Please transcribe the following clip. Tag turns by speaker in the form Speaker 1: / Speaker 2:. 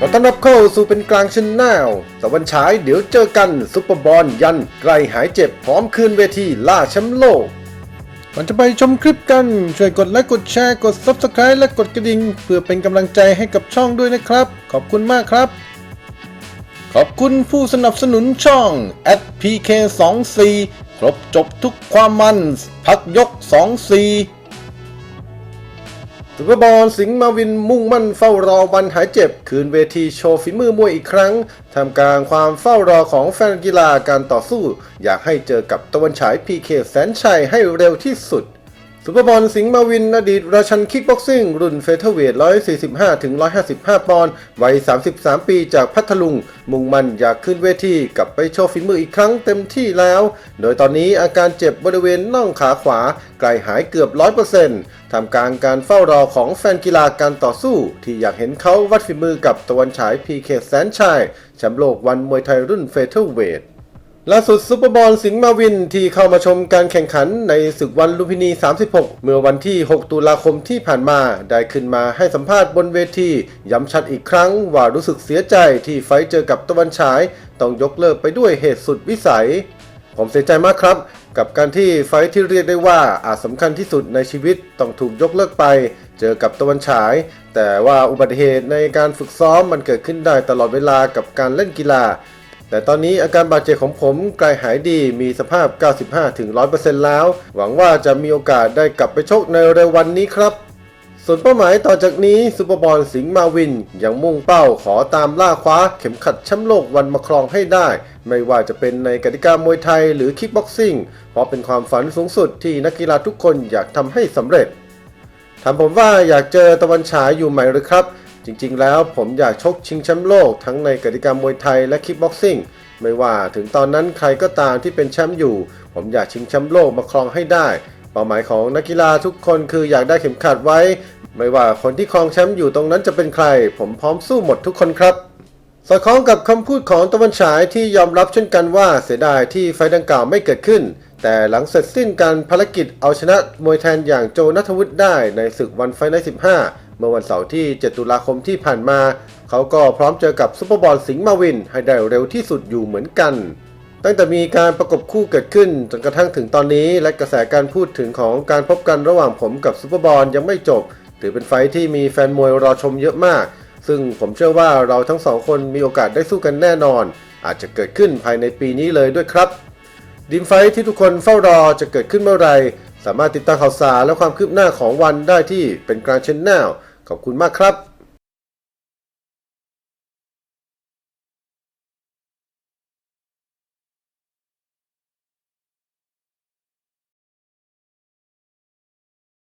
Speaker 1: ขอต้อนรับเข้าสู่เป็นกลางชนแนลสวรรค์ฉายเดี๋ยวเจอกันซุปเปอร์บอลยันไกลหายเจ็บพร้อมคืนเวทีล่าแชมป์โลก ก่อนจะไปชมคลิปกัน ช่วยกดไลค์กดแชร์กด Subscribe และกดกระดิ่งเพื่อเป็นกำลังใจให้กับช่องด้วยนะครับ ขอบคุณมากครับ ขอบคุณผู้สนับสนุนช่อง @pk24 ครบจบทุกความมัน พักยก 24 ซุปเปอร์บอลสิงห์มาวินมุ่งมั่นเฝ้ารอวันหายเจ็บ คืนเวทีโชว์ฝีมือมวยอีกครั้งทำกลางความเฝ้ารอของแฟนกีฬาการต่อสู้ อยากให้เจอกับตะวันฉายพีเคแสนชัยให้เร็วที่สุด ซุปเปอร์บอลสิงห์มาวิน อดีตราชันคิกบ็อกซิ่ง รุ่นเฟเธอร์เวท 145 ถึง 155 ปอนด์ วัย 33 ปีจากพัทลุง มุ่งมั่นอยากขึ้นเวทีกลับไปโชว์ฝีมืออีกครั้งเต็มที่แล้ว โดยตอนนี้อาการเจ็บบริเวณน่องขาขวาไกลหายเกือบ 100%ทำกลางการเฝ้ารอของแฟนกีฬาการต่อสู้ ที่อยากเห็นเขาวัดฝีมือกับตะวันฉายพีเคแสนชัยแชมป์โลกวันมวยไทยรุ่นเฟเธอร์เวท ล่าสุดซุปเปอร์บอลสิงห์มาวินที่เข้ามาชมการแข่งขันในศึกวันลุมพินี 36 เมื่อวันที่ 6 ตุลาคมที่ผ่านมา ได้ขึ้นมาให้สัมภาษณ์บนเวที ย้ำชัดอีกครั้งว่ารู้สึกเสียใจที่ไฟเจอกับตะวันฉาย ต้องยกเลิกไปด้วยเหตุสุดวิสัย ผมเสียใจมากครับ กับการที่ไฟที่เรียกได้ว่าอาจสำคัญที่สุดในชีวิตต้องถูกยกเลิกไป เจอกับตะวันฉาย แต่ว่าอุบัติเหตุในการฝึกซ้อมมันเกิดขึ้นได้ตลอดเวลากับการเล่นกีฬา แต่ตอนนี้อาการบาดเจ็บของผมใกล้หายดีมีสภาพ 95-100%แล้ว หวังว่าจะมีโอกาสได้กลับไปชกในเร็ววันนี้ครับ ส่วนเป้าหมายต่อจากนี้ซูเปอร์บอลสิงห์มาวิน ยังมุ่งเป้าขอตามล่าคว้าเข็มขัดแชมป์โลกวันมาครองให้ได้ ไม่ว่าจะเป็นในกติกามวยไทยหรือคิกบ็อกซิ่งเพราะเป็นความฝันสูงสุดที่นักกีฬาทุกคนอยากทำให้สำเร็จถามผมว่าอยากเจอตะวันฉายอยู่ไหมหรือครับ จริงๆ แล้วผมอยากชกชิงแชมป์โลกทั้งในกติกามวยไทยและคิกบ็อกซิ่งไม่ว่าถึงตอนนั้นใครก็ตามที่เป็นแชมป์อยู่ ผมอยากชิงแชมป์โลกมาครองให้ได้ เป้าหมายของนักกีฬาทุกคนคืออยากได้เข็มขัดไว้ ไม่ว่าคนที่ครองแชมป์อยู่ตรงนั้นจะเป็นใคร ผมพร้อมสู้หมดทุกคนครับสอดคล้องกับคำพูดของตะวันฉายที่ยอมรับเช่นกันว่าเสียดายที่ไฟดังกล่าวไม่เกิดขึ้น แต่หลังเสร็จสิ้นการภารกิจเอาชนะมวยแทนอย่างโจนัทวุฒิได้ในศึกวันไฟใน15 เมื่อวันเสาร์ที่ 7 ตุลาคมที่ผ่านมา เขาก็พร้อมเจอกับซุปเปอร์บอลสิงห์มาวิน ให้ได้เร็วที่สุดอยู่เหมือนกัน ตั้งแต่มีการประกบคู่เกิดขึ้นจนกระทั่งถึงตอนนี้ และกระแสการพูดถึงของการพบกันระหว่างผมกับซุปเปอร์บอลยังไม่จบ ถือเป็นไฟที่มีแฟนมวยรอชมเยอะมาก ซึ่งผมเชื่อว่าเราทั้งสองคนมีโอกาสได้สู้กันแน่นอน อาจจะเกิดขึ้นภายในปีนี้เลยด้วยครับดิมไฟที่ทุกคนเฝ้ารอจะเกิดขึ้นเมื่อไหรสามารถติดตามข่าวสารและความคืบหน้าของวันได้ที่เป็นกลางชแนล ขอบคุณมากครับ